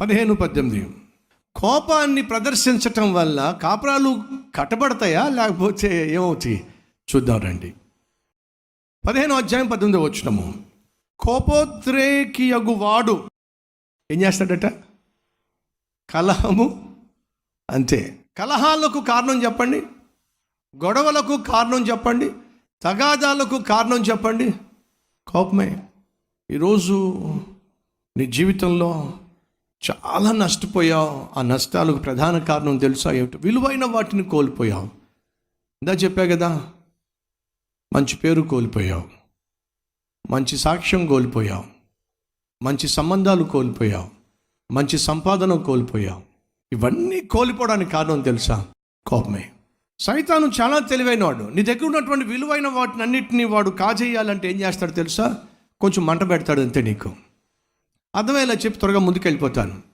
పదిహేను పద్దెనిమిది. కోపాన్ని ప్రదర్శించటం వల్ల కాపురాలు కట్టబడతాయా? లేకపోతే ఏమవుతాయి? చూద్దాం రండి. పదిహేను అధ్యాయం పద్దెనిమిది వచ్చినము కోపోద్రేకియగు వాడు ఏం చేస్తాడట? కలహము. అంతే. కలహాలకు కారణం చెప్పండి. గొడవలకు కారణం చెప్పండి. తగాదాలకు కారణం చెప్పండి. కోపమే. ఈరోజు నీ జీవితంలో చాలా నష్టపోయావు. ఆ నష్టాలకు ప్రధాన కారణం తెలుసా ఏమిటో? విలువైన వాటిని కోల్పోయావు. ఇందా చెప్పా కదా మంచి పేరు కోల్పోయావు. మంచి సాక్ష్యం కోల్పోయావు. మంచి సంబంధాలు కోల్పోయావు. మంచి సంపాదన కోల్పోయావు. ఇవన్నీ కోల్పోవడానికి కారణం తెలుసా? కోపమే. సైతాను చాలా తెలివైనవాడు. నీ దగ్గర ఉన్నటువంటి విలువైన వాటిని అన్నిటినీ వాడు కాజేయాలంటే ఏం చేస్తాడు తెలుసా? కొంచెం మంట పెడతాడు అంతే నీకు. అర్థమయ్యేలా చెప్పి త్వరగా ముందుకెళ్ళిపోతాను.